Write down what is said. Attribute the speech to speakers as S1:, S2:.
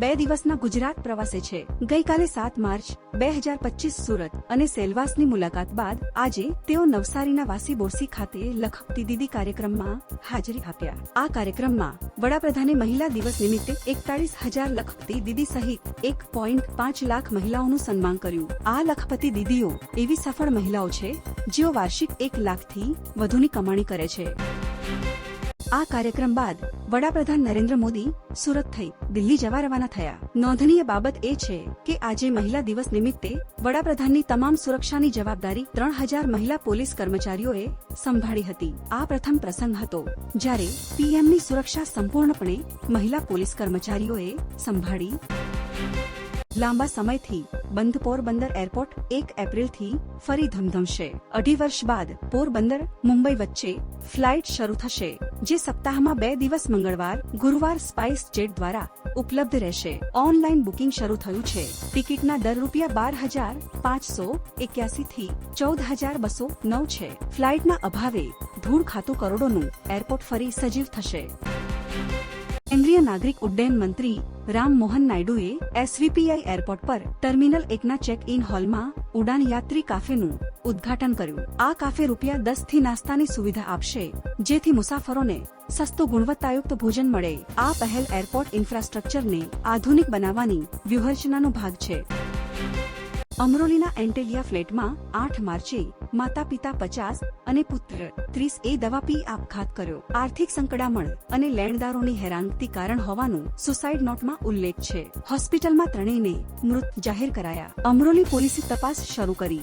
S1: બે દિવસના ગુજરાત પ્રવાસે છે. ગઈકાલે સાત માર્ચ, બે હજાર પચીસ સુરત અને સેલવાસની મુલાકાત બાદ આજે તેઓ નવસારીના વાસી બોરસી ખાતે લખપતિ દીદી કાર્યક્રમમાં હાજરી આપ્યા. આ કાર્યક્રમમાં વડાપ્રધાને મહિલા દિવસ નિમિત્તે એકતાળીસ હજાર લખપતિ દીદી સહિત એક પોઈન્ટ પાંચ લાખ મહિલાઓનું સન્માન કર્યું. આ લખપતિ દીદીઓ એવી સફળ મહિલાઓ છે જેઓ વાર્ષિક એક લાખથી વધુની કમાણી કરે છે. આ કાર્યક્રમ બાદ વડાપ્રધાન નરેન્દ્ર મોદી સુરત થઈ દિલ્હી જવા રવાના થયા. નોંધનીય બાબત એ છે કે આજે મહિલા દિવસ નિમિત્તે વડાપ્રધાનની તમામ સુરક્ષાની જવાબદારી ત્રણ હજાર મહિલા પોલીસ કર્મચારીઓએ સંભાળી હતી. આ પ્રથમ પ્રસંગ હતો જ્યારે પીએમની સુરક્ષા સંપૂર્ણપણે મહિલા પોલીસ કર્મચારીઓએ સંભાળી. લાંબા સમયથી બંધ પોરબંદર એરપોર્ટ એક એપ્રિલથી ફરી ધમધમશે. અઢી વર્ષ બાદ પોરબંદર, મુંબઈ વચ્ચે ફ્લાઇટ શરૂ થશે, જે સપ્તાહમાં બે દિવસ મંગળવાર, ગુરુવાર સ્પાઇસ જેટ દ્વારા ઉપલબ્ધ રહેશે. ઓનલાઈન બુકિંગ શરૂ થયું છે. ટિકિટના દર રૂપિયા બાર હજાર પાંચસો એક્યાસી થી ચૌદ હજાર બસો નવ છે. ફ્લાઇટના અભાવે ધૂળ ખાતું કરોડોનું એરપોર્ટ ફરી સજીવ થશે. કેન્દ્રીય નાગરિક ઉડ્ડયન મંત્રી રામ મોહન નાયડુએ એસવીપીઆઈ એરપોર્ટ પર ટર્મિનલ એકના ચેક ઇન હોલમાં ઉડાન યાત્રી કાફેનું ઉદ્ઘાટન કર્યું. આ કાફે રૂપિયા દસથી નાસ્તાની સુવિધા આપશે, જેથી મુસાફરોને સસ્તું ગુણવત્તાયુક્ત ભોજન મળે. આ પહેલ એરપોર્ટ ઇન્ફ્રાસ્ટ્રક્ચરને આધુનિક બનાવવાની વ્યૂહરચનાનો ભાગ છે. અમરોલીના એન્ટેલિયા ફ્લેટમાં આઠ માર્ચે માતા પિતા પચાસ અને પુત્ર ત્રીસ એ દવા પી આપઘાત કર્યો. આર્થિક સંકડામણ અને લેણદારોની હેરાનગતિ કારણ હોવાનું સુસાઇડ નોટમાં ઉલ્લેખ છે. હોસ્પિટલમાં ત્રણેયને મૃત જાહેર કરાયા. અમરોલી પોલીસે તપાસ શરૂ કરી.